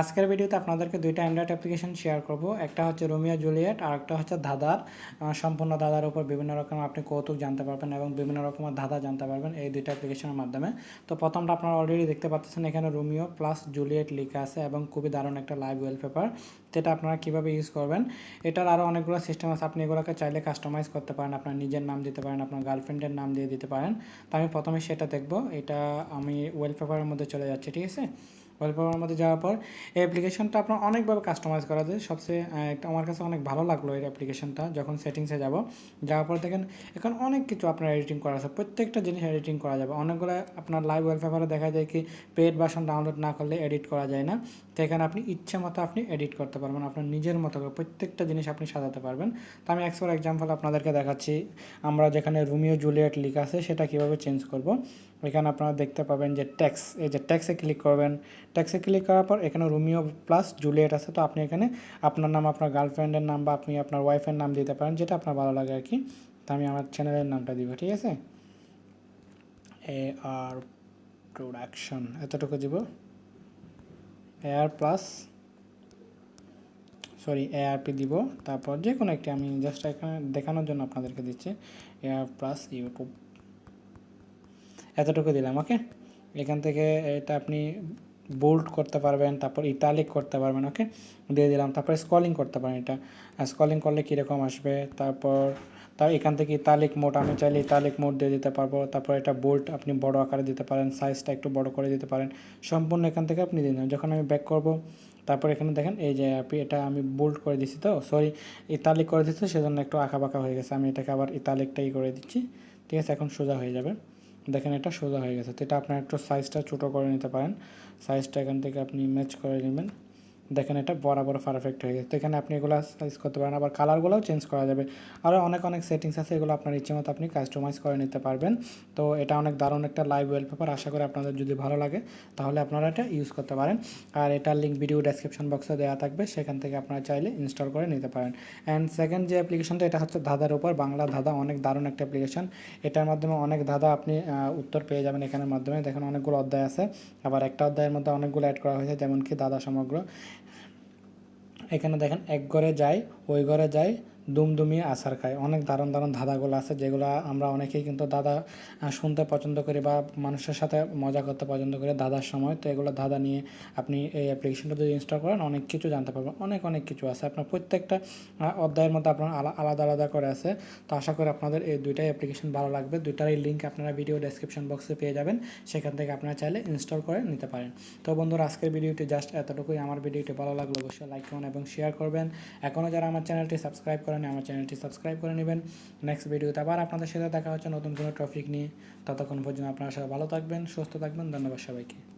আজকের ভিডিওতে আপনাদেরকে দুইটা অ্যান্ড্রয়েড অ্যাপ্লিকেশন শেয়ার করব। একটা হচ্ছে রোমিও জুলিয়েট আর একটা হচ্ছে ধাঁধার সম্পূর্ণ ধাঁধার উপর বিভিন্ন রকম আপনি কৌতুক জানতে পারবেন এবং বিভিন্ন রকমের ধাঁধা জানতে পারবেন এই দুইটা অ্যাপ্লিকেশনের মাধ্যমে। তো প্রথমটা আপনারা অলরেডি দেখতে পাচ্ছেন, এখানে রোমিও প্লাস জুলিয়েট লেখা আছে এবং খুবই দারুণ একটা লাইভ ওয়েলপেপার যেটা আপনারা কীভাবে ইউজ করবেন। এটার আরও অনেকগুলো সিস্টেম আছে, আপনি এগুলোকে চাইলে কাস্টমাইজ করতে পারেন, আপনার নিজের নাম দিতে পারেন, আপনার গার্লফ্রেন্ডের নাম দিয়ে দিতে পারেন। তো আমি প্রথমে সেটা দেখব, এটা আমি ওয়েলপেপারের মধ্যে চলে যাচ্ছি, ঠিক আছে? ওয়েলপেপারের মধ্যে যাওয়ার পর এই অ্যাপ্লিকেশনটা আপনার অনেকভাবে কাস্টমাইজ করা যায়। সবচেয়ে একটা আমার কাছে অনেক ভালো লাগল এই অ্যাপ্লিকেশনটা যখন সেটিংসে যাব। যাওয়ার পর দেখেন এখন অনেক কিছু আপনার এডিটিং করা আছে। প্রত্যেকটা জিনিস এডিটিং করা যাবে। অনেকগুলো আপনার লাইভ ওয়েলপেপারে দেখা যায় কি পেড ভার্সন ডাউনলোড না করলে এডিট করা যায় না। তো এখানে আপনি ইচ্ছে মতো আপনি এডিট করতে পারবেন। আপনার নিজের মতো করে প্রত্যেকটা জিনিস আপনি সাজাতে পারবেন। তো আমি এক্স এক্সাম্পল আপনাদেরকে দেখাচ্ছি। আমরা যেখানে রুমিও জুলিয়েট লিখা আছে, সেটা কীভাবে চেঞ্জ করব? এখানে আপনারা দেখতে পাবেন যে ট্যাক্স এই যে ট্যাক্সে ক্লিক করবেন। ট্যাক্সে ক্লিক করার পর এখানে রোমিও প্লাস জুলিয়েট আছে, তো আপনি এখানে আপনার নাম, আপনার গার্লফ্রেন্ডের নাম বা আপনি আপনার ওয়াইফের নাম দিতে পারেন, যেটা আপনার ভালো লাগে আর কি। তো আমি আমার চ্যানেলের নামটা দিব, ঠিক আছে? এ আর প্রোডাকশন এতটুকু দিব। A R plus sorry ARP দিব। তারপর যে কোনো একটি, আমি জাস্ট এখানে দেখানোর জন্য আপনাদেরকে দিচ্ছি। এআর প্লাস ইউটিউব এতটুকু দিলাম ওকে এখান থেকে এটা আপনি বোল্ড করতে পারবেন, তারপর ইতালিক করতে পারবেন ওকে দিয়ে দিলাম, তারপর স্কলিং করতে পারেন এটা। স্কলিং করলে কীরকম আসবে? তারপর, তার এখান থেকে ইতালিক মোড আমি চাইলে ইতালিক মোড দিয়ে দিতে পারব। তারপর এটা বোল্ট আপনি বড় আকারে দিতে পারেন সাইজটা একটু বড় করে দিতে পারেন। সম্পূর্ণ এখান থেকে আপনি দিয়ে যখন আমি ব্যাক করব, তারপর এখানে দেখেন, এই যে আপনি, এটা আমি বোল্ট করে দিচ্ছি তো সরি ইতালিক করে দিচ্ছি সেজন্য একটু আঁকা বাঁকা হয়ে গেছে। আমি এটাকে আবার ইতালিকটাই করে দিচ্ছি। ঠিক আছে, এখন সোজা হয়ে যাবে। দেখেন এটা সোজা হয়ে গেছে। তো এটা আপনার একটু সাইজটা ছোটো করে নিতে পারেন। সাইজটা এখান থেকে আপনি ম্যাচ করে নেবেন। দেখেন এটা বরাবর পারফেক্ট হয়ে গেছে। তো এখানে আপনি এগুলো সাইজ করতে পারেন, আবার কালারগুলোও চেঞ্জ করা যাবে। আরও অনেক অনেক সেটিংস আছে, এগুলো আপনার ইচ্ছে মতো আপনি কাস্টমাইজ করে নিতে পারবেন। তো এটা অনেক দারুণ একটা লাইভ ওয়েলপেপার আশা করি আপনাদের যদি ভালো লাগে, তাহলে আপনারা এটা ইউজ করতে পারেন। আর এটার লিঙ্ক ভিডিও ডেসক্রিপশন বক্সে দেওয়া থাকবে, সেখান থেকে আপনারা চাইলে ইনস্টল করে নিতে পারেন। অ্যান্ড সেকেন্ড যে অ্যাপ্লিকেশনটা এটা হচ্ছে ধাঁধার উপর, বাংলা ধাঁধা, অনেক দারুণ একটা অ্যাপ্লিকেশন এটার মাধ্যমে অনেক ধাঁধা আপনি উত্তর পেয়ে যাবেন এখানের মাধ্যমে। দেখেন অনেকগুলো অধ্যায় আছে, আবার একটা অধ্যায়ের মধ্যে অনেকগুলো অ্যাড করা হয়েছে যেমন কি দাদা সমগ্র। এখানে দেখেন এক ঘরে যায় ওই ঘরে যাই দুমদুমিয়ে আছার খায়। অনেক দারুণ দারুণ ধাঁধাগুলো আছে যেগুলো আমরা অনেকেই কিন্তু দাদা শুনতে পছন্দ করি বা মানুষের সাথে মজা করতে পছন্দ করি দাদার সময়। তো এগুলো দাদা নিয়ে আপনি এই অ্যাপ্লিকেশনটা যদি ইনস্টল করেন, অনেক কিছু জানতে পারবেন। অনেক অনেক কিছু আছে। আপনার প্রত্যেকটা অধ্যায়ের মধ্যে আপনার আলাদা আলাদা করে আছে। তো আশা করি আপনাদের এই দুইটাই অ্যাপ্লিকেশন ভালো লাগবে। দুইটারই লিঙ্ক আপনারা ভিডিও ডেসক্রিপশন বক্সে পেয়ে যাবেন। সেখান থেকে আপনারা চাইলে ইনস্টল করে নিতে পারেন। তো বন্ধুরা, আজকের ভিডিওটি জাস্ট এতটুকুই। আমার ভিডিওটি ভালো লাগল অবশ্যই লাইক করুন এবং শেয়ার করবেন। এখনও যারা আমার চ্যানেলটি সাবস্ক্রাইব করেন আমার চ্যানেলটি সাবস্ক্রাইব করে নেবেন। নেক্সট ভিডিওতে আবার আপনাদের সাথে দেখা হচ্ছে নতুন কোনো টপিক নিয়ে। ততক্ষণ পর্যন্ত আপনারা সবাই ভালো থাকবেন, সুস্থ থাকবেন, ধন্যবাদ সবাইকে।